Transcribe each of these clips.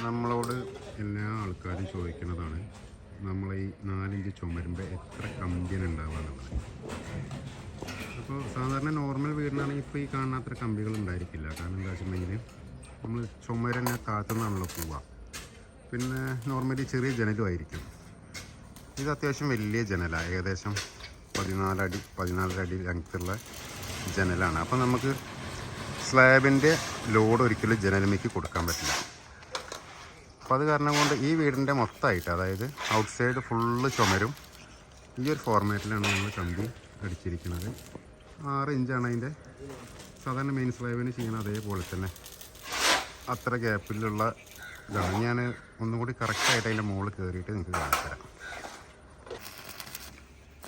നമ്മളോട് എല്ലാ ആൾക്കാരും ചോദിക്കുന്നതാണ് നമ്മൾ ഈ നാലിഞ്ച് ചുമരുമ്പോൾ എത്ര കമ്പിയാണ് ഉണ്ടാവുക എന്നുള്ളത്. അപ്പോൾ സാധാരണ നോർമൽ വീടിനാണെങ്കിൽ ഇപ്പോൾ ഈ കാണുന്ന അത്ര കമ്പികൾ ഉണ്ടായിരിക്കില്ല. കാരണം എന്താ വെച്ചിട്ടുണ്ടെങ്കിൽ നമ്മൾ ചുമരനെ താഴ്ത്തുന്നതാണല്ലോ പോവുക പിന്നെ നോർമലി ചെറിയ ജനലും ആയിരിക്കും. ഇത് അത്യാവശ്യം വലിയ ജനലാണ് ഏകദേശം പതിനാലടി പതിനാലര അടി ലെങ്ത്തുള്ള ജനലാണ്. അപ്പോൾ നമുക്ക് സ്ലാബിന്റെ ലോഡ് ഒരിക്കലും ജനലമേക്ക് കൊടുക്കാൻ പറ്റില്ല. അപ്പോൾ അത് കാരണം കൊണ്ട് ഈ വീടിന്റെ മൊത്തമായിട്ട് അതായത് ഔട്ട് സൈഡ് ഫുള്ള് ചുമരും ഈ ഒരു ഫോർമാറ്റിലാണ് നമ്മൾ കമ്പി അടിച്ചിരിക്കുന്നത്. ആറ് ഇഞ്ചാണ് അതിന്റെ സാധാരണ മെയിൻ സ്ലൈവിന് ചെയ്യുന്നത് അതേപോലെ തന്നെ. അത്ര ഗ്യാപ്പിലുള്ള ഇതാണ്. ഞാൻ ഒന്നും കൂടി കറക്റ്റായിട്ട് അതിന്റെ മുകളിൽ കയറിയിട്ട് നിങ്ങൾക്ക് കാണിച്ചു തരാം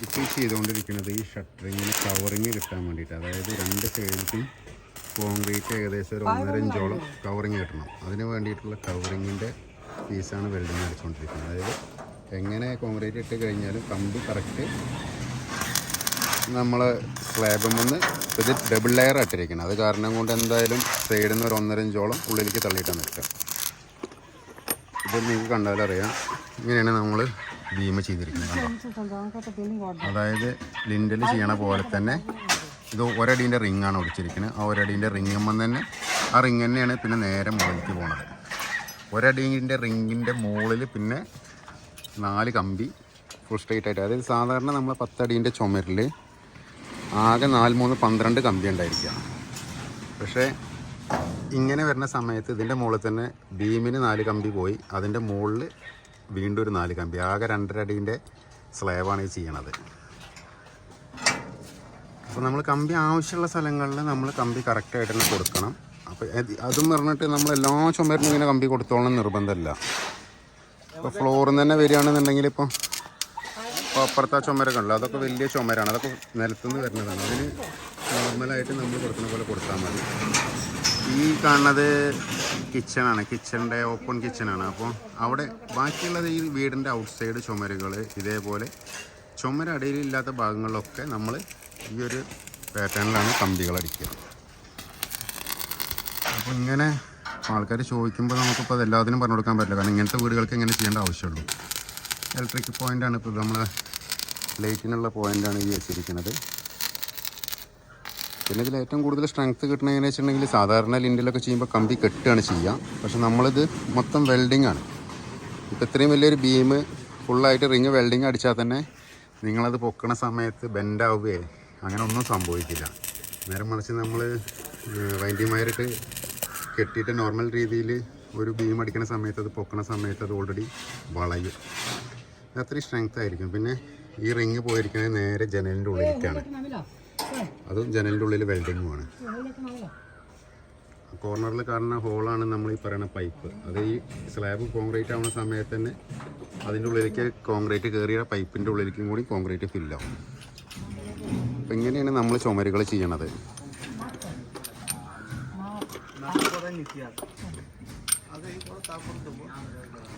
ഇപ്പോൾ ചെയ്തുകൊണ്ടിരിക്കുന്നത് ഈ ഷട്ടറിങ്ങിന് കവറിങ് കിട്ടാൻ വേണ്ടിയിട്ട് അതായത് രണ്ട് സൈഡിലും കോൺക്രീറ്റ് ഏകദേശം ഒരു ഒന്നര ഇഞ്ചോളം കവറിങ് കിട്ടണം. അതിന് വേണ്ടിയിട്ടുള്ള കവറിങ്ങിന്റെ പീസാണ് വെൽഡിങ് അടിച്ചുകൊണ്ടിരിക്കുന്നത് അതായത് എങ്ങനെ കോൺക്രീറ്റ് ഇട്ട് കഴിഞ്ഞാലും കമ്പി കറക്റ്റ് നമ്മൾ സ്ലാബും നിന്ന് ഇത് ഡബിൾ ലെയർ ഇട്ടിരിക്കണം. അത് കാരണം കൊണ്ട് എന്തായാലും സൈഡിൽ നിന്ന് ഒരു ഒന്നര ഇഞ്ചോളം ഉള്ളിലേക്ക് തള്ളിയിട്ടാണ് നിൽക്കുക. ഇത് നിങ്ങൾക്ക് കണ്ടാലറിയാം ഇങ്ങനെയാണ് നമ്മൾ ഭീമ ചെയ്തിരിക്കുന്നത് അതായത് ലിൻഡൽ ചെയ്യണ പോലെ തന്നെ ഇത് ഒരടീന്റെ റിങ്ങാണ് ഒടിച്ചിരിക്കുന്നത് ആ ഒരടീന്റെ റിങ്ങുമ്പം തന്നെ ആ റിങ് തന്നെയാണ് പിന്നെ നേരെ മുകളിലേക്ക് പോണത്. ഒരടീന്റെ റിങ്ങിന്റെ മുകളിൽ പിന്നെ നാല് കമ്പി ഫുൾ സ്ട്രൈറ്റ് ആയിട്ട്. അതായത് സാധാരണ നമ്മൾ പത്തടീന്റെ ചുമരിൽ ആകെ നാല് മൂന്ന് പന്ത്രണ്ട് കമ്പി ഉണ്ടായിരിക്കുക പക്ഷേ ഇങ്ങനെ വരുന്ന സമയത്ത് ഇതിന്റെ മുകളിൽ തന്നെ ബീമിന് നാല് കമ്പി പോയി. അതിന്റെ മുകളിൽ വീണ്ടും ഒരു നാല് കമ്പി. ആകെ രണ്ടര അടീന്റെ സ്ലാബാണ് ഇത് ചെയ്യണത്. അപ്പോൾ നമ്മൾ കമ്പി ആവശ്യമുള്ള സ്ഥലങ്ങളിൽ നമ്മൾ കമ്പി കറക്റ്റായിട്ട് തന്നെ കൊടുക്കണം. അപ്പോൾ അതെന്ന് പറഞ്ഞിട്ട് നമ്മൾ എല്ലാ ചുമരിനും ഇങ്ങനെ കമ്പി കൊടുത്തോളം നിർബന്ധമില്ല. ഇപ്പോൾ ഫ്ലോറിൽ തന്നെ വരികയാണെന്നുണ്ടെങ്കിൽ ഇപ്പോൾ ഇപ്പോൾ അപ്പുറത്തെ ചുമരൊക്കെ അതൊക്കെ വലിയ ചുമരാണ്. അതൊക്കെ നിലത്തുനിന്ന് വരുന്നതാണ്. അതിന് നോർമലായിട്ട് നമ്മൾ കൊടുക്കുന്ന പോലെ കൊടുത്താൽ മതി. ഈ കാണുന്നത് കിച്ചണാണ് കിച്ചണിന്റെ ഓപ്പൺ കിച്ചണാണ് അപ്പോൾ അവിടെ ബാക്കിയുള്ളത് ഈ വീടിന്റെ ഔട്ട് സൈഡ് ചുമരുകൾ ഇതേപോലെ ചുമരടിയിലില്ലാത്ത ഭാഗങ്ങളിലൊക്കെ നമ്മൾ ഈ ഒരു പാറ്റേണിലാണ് കമ്പികൾ അടിക്കുക അപ്പോൾ ഇങ്ങനെ ആൾക്കാർ ചോദിക്കുമ്പോൾ നമുക്കിപ്പോൾ അതെല്ലാത്തിനും പറഞ്ഞു കൊടുക്കാൻ പറ്റില്ല. കാരണം ഇങ്ങനത്തെ വീടുകൾക്ക് ഇങ്ങനെ ചെയ്യേണ്ട ആവശ്യമുള്ളൂ. ഇലക്ട്രിക് പോയിന്റാണ് ഇപ്പോൾ നമ്മൾ ലൈറ്റിനുള്ള പോയിന്റാണ് ഈ വെച്ചിരിക്കുന്നത്. പിന്നെ ഇതിൽ ഏറ്റവും കൂടുതൽ സ്ട്രെങ്ത് കിട്ടണത് എങ്ങനെ വെച്ചിട്ടുണ്ടെങ്കിൽ സാധാരണ ലിൻഡിലൊക്കെ ചെയ്യുമ്പോൾ കമ്പി കെട്ടുകയാണ് ചെയ്യുക. പക്ഷെ നമ്മളിത് മൊത്തം വെൽഡിംഗ് ആണ്. ഇപ്പോൾ ഇത്രയും വലിയൊരു ബീം ഫുള്ളായിട്ട് റിങ് വെൽഡിങ് അടിച്ചാൽ തന്നെ നിങ്ങളത് പൊക്കണ സമയത്ത് ബെൻഡാവുകയെ അങ്ങനെ ഒന്നും സംഭവിക്കില്ല. നേരെ മറിച്ച് നമ്മൾ വയറിട്ട് കെട്ടിയിട്ട് നോർമൽ രീതിയിൽ ഒരു ബീം അടിക്കുന്ന സമയത്ത് അത് പൊക്കണ സമയത്ത് അത് ഓൾറെഡി വളയും. അത്രയും സ്ട്രെങ്ത് ആയിരിക്കും. പിന്നെ ഈ റിങ് പോയിരിക്കുന്നത് നേരെ ജനലിന്റെ ഉള്ളിലേക്കാണ്. അതും ജനലിന്റെ ഉള്ളിൽ വെൽഡിങ്ങുമാണ് കോർണറിൽ കാണുന്ന ഹോളാണ് നമ്മൾ ഈ പറയുന്ന പൈപ്പ് അത് ഈ സ്ലാബ് കോൺക്രീറ്റ് ആവുന്ന സമയത്ത് തന്നെ അതിന്റെ ഉള്ളിലേക്ക് കോൺക്രീറ്റ് കയറിയ പൈപ്പിന്റെ ഉള്ളിലേക്കും കൂടി കോൺക്രീറ്റ് ഫില്ലാവും അപ്പം ഇങ്ങനെയാണ് നമ്മൾ ചുമരുകൾ ചെയ്യണത്.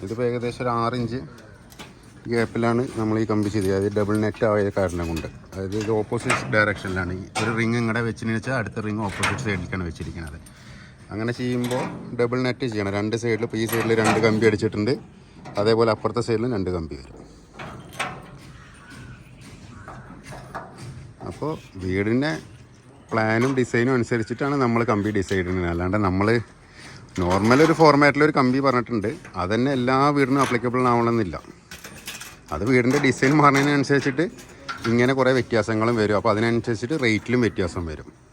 ഇതിപ്പോൾ ഏകദേശം ഒരു ആറിഞ്ച് ഗ്യാപ്പിലാണ് നമ്മൾ ഈ കമ്പി ചെയ്തത്. അതായത് ഡബിൾ നെറ്റ് ആയ കാരണം കൊണ്ട്. അതായത് ഇത് ഓപ്പോസിറ്റ് ഡയറക്ഷനിലാണ് ഒരു റിങ് ഇങ്ങടെ വെച്ചെന്ന് വെച്ചാൽ അടുത്ത റിങ് ഓപ്പോസിറ്റ് സൈഡിലേക്കാണ് വെച്ചിരിക്കുന്നത് അങ്ങനെ ചെയ്യുമ്പോൾ ഡബിൾ നെറ്റ് ചെയ്യണം. രണ്ട് സൈഡിൽ ഇപ്പോൾ ഈ സൈഡിൽ രണ്ട് കമ്പി അടിച്ചിട്ടുണ്ട്. അതേപോലെ അപ്പുറത്തെ സൈഡിലും രണ്ട് കമ്പി വരും. അപ്പോൾ വീടിന്റെ പ്ലാനും ഡിസൈനും അനുസരിച്ചിട്ടാണ് നമ്മൾ കമ്പി ഡിസൈഡ് ചെയ്യുന്നത്. അല്ലാണ്ട് നമ്മൾ നോർമൽ ഒരു ഫോർമാറ്റിൽ ഒരു കമ്പി പറഞ്ഞിട്ടുണ്ട്. അതന്നെ എല്ലാ വീടിനും അപ്ലിക്കബിൾ ആവണമെന്നില്ല. അത് വീടിന്റെ ഡിസൈൻ മാറുന്നതിനനുസരിച്ചിട്ട് ഇങ്ങനെ കുറേ വ്യത്യാസങ്ങളും വരും. അപ്പോൾ അതിനനുസരിച്ചിട്ട് റേറ്റിലും വ്യത്യാസം വരും.